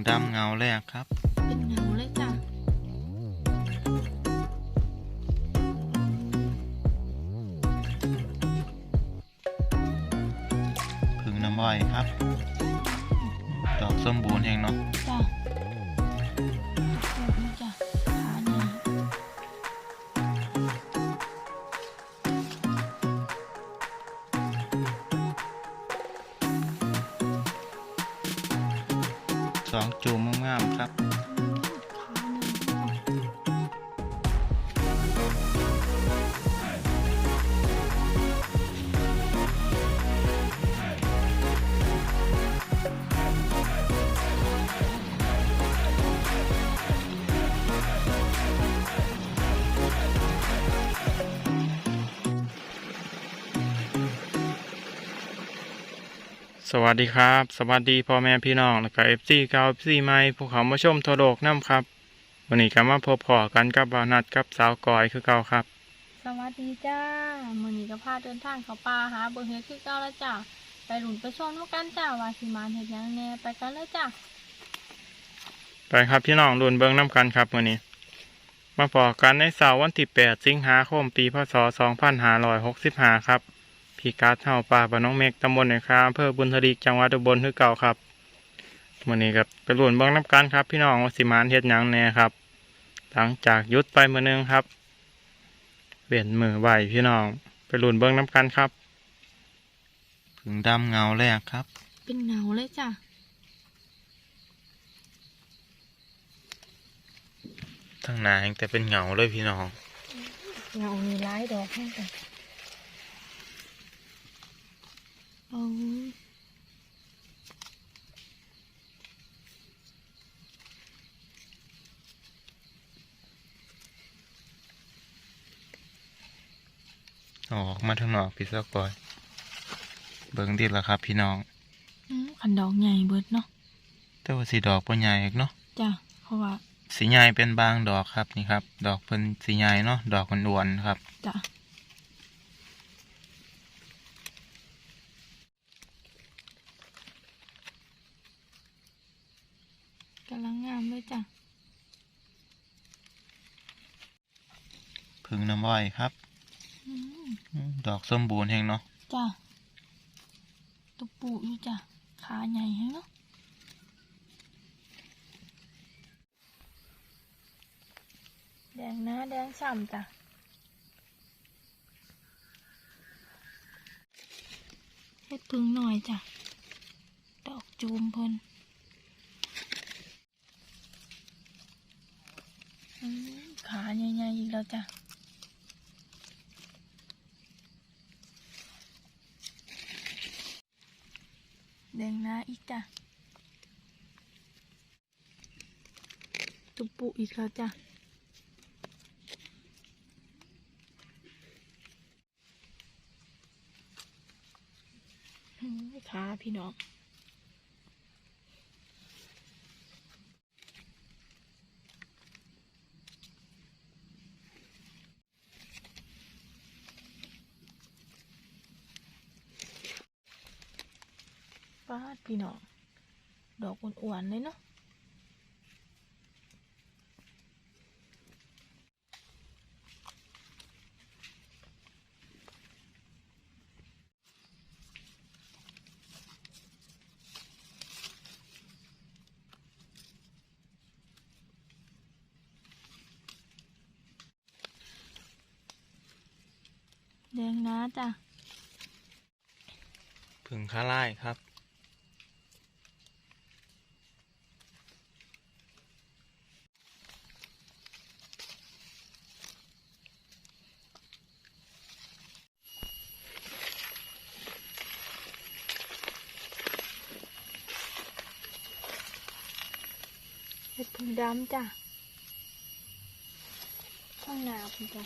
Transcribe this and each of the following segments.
งดำเงาแรกครับ เป็นเหงาเลยจ้ะผึ่งน้ำอ้อยครับ ดอกสมบูรณ์เองเนาะ 2 จูมงามๆครับ สวัสดีครับ สวัสดีพ่อแม่พี่น้องแล้วก็เอฟซีเก่าเอฟซีใหม่พวกเขามาชมทั่วโลกน้ำครับวันนี้ก็มาพบพอกันกับบาวนัดกับสาวกอยคือเก่าครับ สวัสดีจ้ามื้อนี้ก็พาเดินทางเข้าป่าหาเบิ่งเฮ็ดคือเก่าแล้วจ้ะไปหลุนไปชมนำกันจ้าว่าสิมาเฮ็ดหยังแหน่ไปกันเลยจ้ะไปครับพี่น้องรุนเบิ้งน้ำกันครับวันนี้ มาพอกันในเสาร์วันที่ 8 สิงหาคมปีพศ 2565 ครับ พี่การ์ดเฮาป่าบ้านน้องเมกตำบลในครามอำเภอบุญทลีจังหวัดอุบลคือเก่าครับวันนี้ครับไปรุนเบิ้งน้ำกันครับ พี่น้องว่าสิมานเฮ็ดหยังแหน่ครับ หลังจากหยุดไปมื้อนึงครับเปลี่ยนมือไหวพี่น้อง ไปรุนเบิ้งน้ำกันครับผึ่งดำเงาแรกครับ เป็นเหงาเลยจ้ะทั้งหนาแห่งแต่เป็นเงาเลยพี่น้องเหงามีหลายดอกให้จ้ะ เอาออกมาทางนอกพี่สาวกอย เบิ่งดิละครับ พี่น้องอืมคันดอกใหญ่เบิดเนาะแต่ว่าสีดอกบ่ใหญ่อีกเนาะจ้ะเพราะว่าสีใหญ่เป็นบางดอกครับนี่ครับ ดอกเพิ่นสีใหญ่เนาะดอกมันอ้วนๆครับจ้ะกำลังงาม เลยจ้ะผึ่งน้ำอ้อยครับอืมอืมดอกสมบูรณ์เองเนาะจ้ะตุกปูอยู่จ้ะขาใหญ่ให้เนาะแดงหน้าแดงฉ่ำจ้ะเฮ็ดพึ่งหน่อยจ้ะดอกจูมเพิ่นอืม ขาใหญ่ๆอีกแล้วจ้ะแดงหน้าอีกจ้ะตุปุอีกแล้วจ้ะขาพี่น้อง พี่น้อง ดอกอ้วนๆเลยเนาะแดงนะจ้ะผึ่งข้าไล่ครับ ดำจ้ะข้างหน้าพุ่นจ้ะ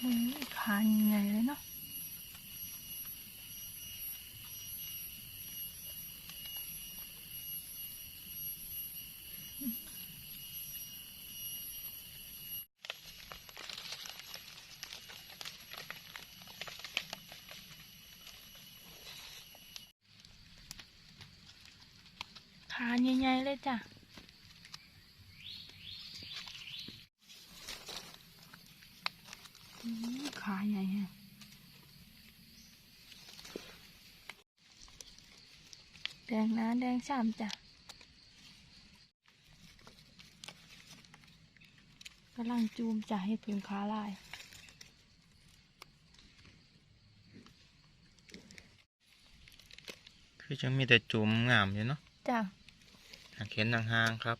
อืมขานาะ ขาใหญ่ๆเลยจ้ะอืมขาใหญ่ฮะแดงนะแดงฉ่ำจ้ะกำลังจูมจะให้พึ่งขาลายคือจะมีแต่จุ่มงามอยู่เนาะจ้ะหาก เห็นห่างๆครับ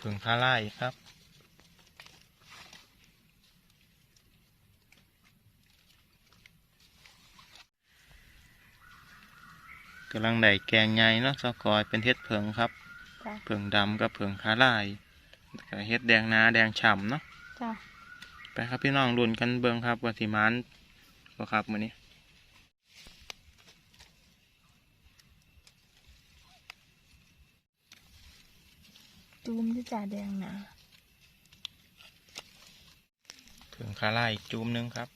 ผึ่งคาร่าอีกครับ กำลังได้แกงใหญ่เนาะสกอยเป็นเห็ดเผิงครับ จ้ะเผิงดำกับเผิงคาร่ายแล้วก็เห็ดแดงนาแดงฉ่ำเนาะ จ้ะ ไปครับพี่น้องรุ่นกันเบิงครับว่าสิมานบ่ครับมื้อนี้ จูมด้วยจ้ะแดงนะเผิงคาร่าอีกจุ่มหนึงครับ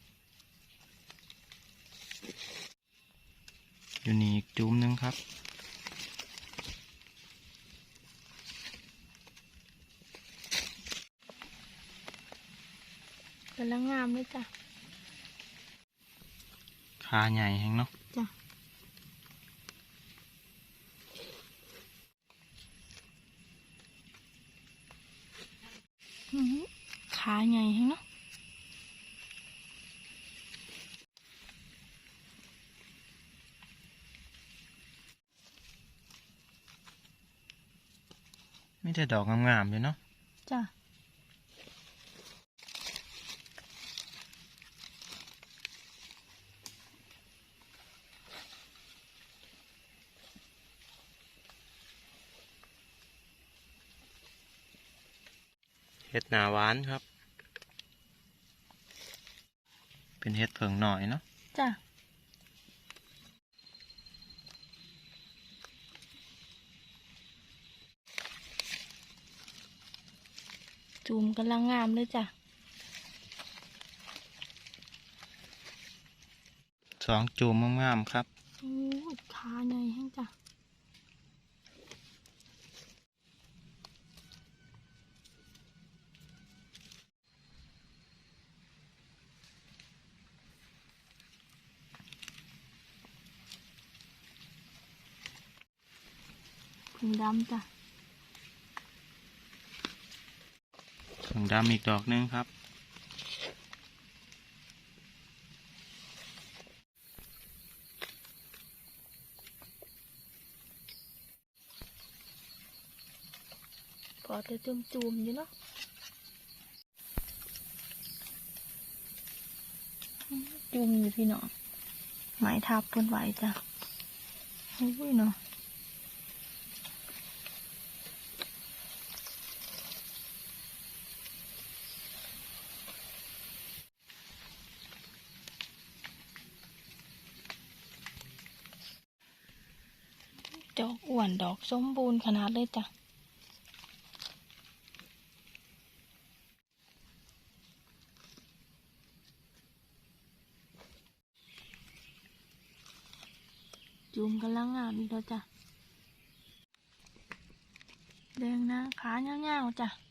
อยู่นี่อีกจุ่มหนึงครับกำลังงามเลยจ้ะขาใหญ่แฮงเนาะจ้ะอื้อหือขาใหญ่แฮงเนาะ มีแต่ดอกงามๆอยู่เนาะจ้ะ嗯เห็ดหนาหวานครับ เป็นเห็ดเผิงหน่อยเนาะจ้ะ จูมกำลังงามเลยจ้ะสองจุ่มงามๆครับโอ้ยขาใหญ่แฮงจ้ะผึ่งดำจ้ะ เผิง ดำอีกดอกหนึงครับก็จะจุ่มจุ่มๆอยู่เนาะจุ่มอยู่พี่น้องหมายทับเพิ่นไหวจ้ะโอ้ยเนาะ ดอกอ้วนดอกสมบูรณ์ขนาดเลยจ้ะจุ่มกำลังงามอีกแล้วจ้ะแดงนะขาเงาวๆจ้ะ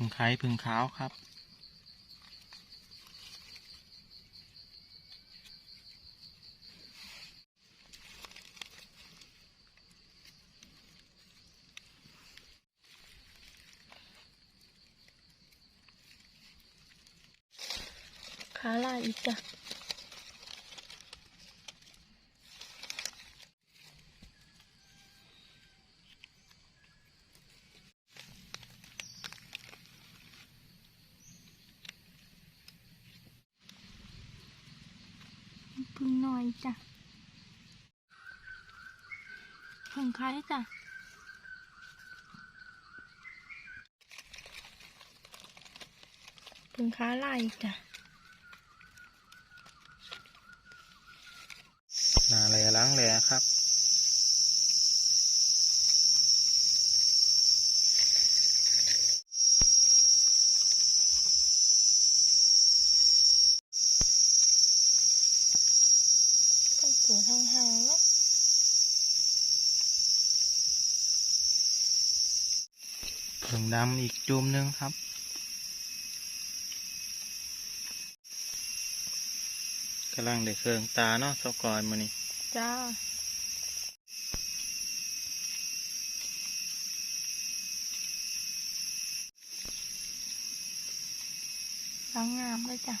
พึ่งไข่พึ่งขาวครับ ขาลายอีกจ้ะ พึ่งหน่อยจ้ะ พึ่งคล้ายจ้ะผพึ่งค้าลายอีกจ้ะนาเลยล้างแหลครับ ต้องเปิดห่างๆเนาะ เพิ่งดำอีกจุ่มหนึงครับ กำลังได้เครื่องตาเนาะสกอยมือนี่จ้าล้างงามเลยจ้ะ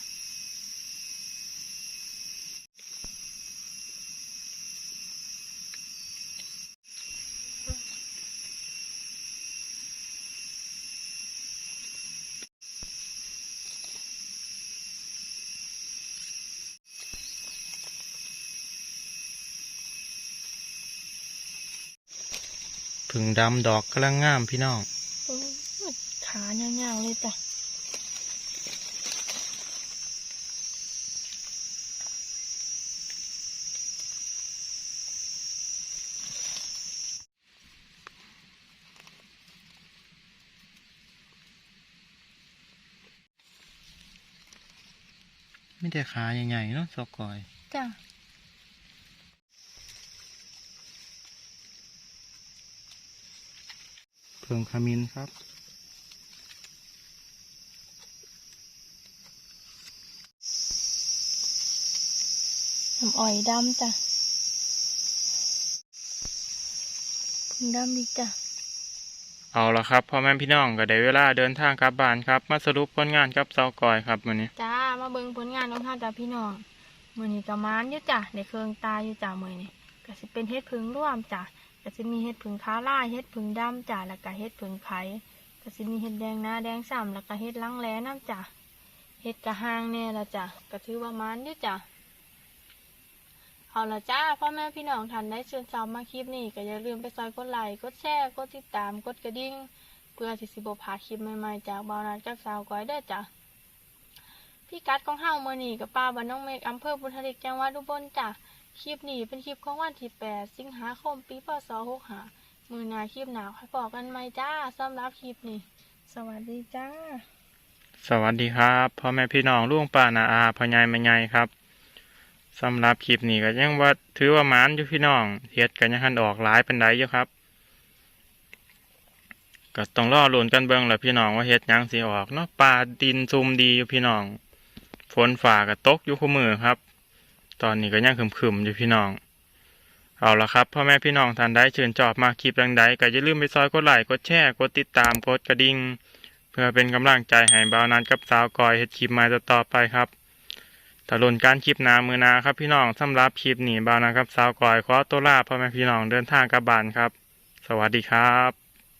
ผึ่งดำดอกกำลังงามพี่น้องโอ้ยขายาวๆเลยจ้ะไม่ได้ขาใหญ่ๆเนาะเสากอย จ้ะ เพิ่งขมิ้นครับ น้ำอ้อยดำจ้ะพึ่งดำอีกจ้ะเอาละครับพ่อแม่พี่น้องก็ได้เวลาเดินทางกลับบ้านครับ มาสรุปผลงานกับเสากอยครับมื้อนี้จ้า มาเบิ่งผลงานของข้าจ้าพี่น้องมือนี้ก็มานอยู่จ้ะในเครื่องตาอยู่จ้ะมือนี้ก็สิเป็นเฮ็ดผึ่งร่วมจ้ะ ก็สิมีเฮ็ดผึ่งขาวลาเฮ็ดผึ่งดำจ้ะแล้วก็เฮ็ดผึ่งไข่ก็สิมีเฮ็ดแดงหน้าแดงซ้ำแล้วก็เฮ็ดลังแลน้ำจ้ะเฮ็ดกระหางแน่ละจ้ะก็ถือว่ามานอยู่จ้ะเอาละจ้าพ่อแม่พี่น้องท่านได้เชิญชมมาคลิปนี้ก็อย่าลืมไปซอยกดไลค์กดแชร์กดติดตามกดกระดิ่งเพื่อที่สิบ่พาคลิปใหม่ๆจากบาวนัดกับสาวก้อยเด้อจ้ะพี่กัดของเฮ้าเมื่อนี้กับป้าบ้านน้องเมกอำเภอบุญทลิกจังหวัดอุบลจ้ะ คลิปนี้เป็นคลิปของวันที่ 8 สิงหาคม ปีพศ65มือหนาคลิปหนาวค่อยบอกกันไหมจ้าสำหรับคลิปนี้ สวัสดีจ้า สวัสดีครับพ่อแม่พี่น้องลุงป้านาอาพ่อใหญ่แม่ใหญ่ครับสำหรับคลิปนี้ก็ยังว่าถือว่าหมานอยู่พี่น้องเฮ็ดกันยังหันออกหลายเป็นไดอยู่ครับ ก็ต้องรอหลุนกันเบิ่งแหละพี่น้องว่าเฮ็ดยังสิออกเนาะปลาดินซุมดีอยู่พี่น้อง ฝนฝ่าก็ตกอยู่คู่มือครับ ตอนนี้ก็ยังคึมๆอยู่พี่น้อง เอาละครับพ่อแม่พี่น้องท่านใดชื่นชอบมาคลิปดังใดก็อย่าลืมไปซอยกดไลค์กดแชร์กดติดตามกดกระดิ่งเพื่อเป็นกำลังใจให้บ่าวนันกับสาวกอยเฮ็ดคลิปม่ต่อไปครับถ้าลุ้นการคลิปนามือนาครับพี่น้องสำหรับคลิปนี้บ่าวนันกับสาวกอยขอตัวลาพ่อแม่พี่น้องเดินทางกลับบ้านครับ สวัสดีครับ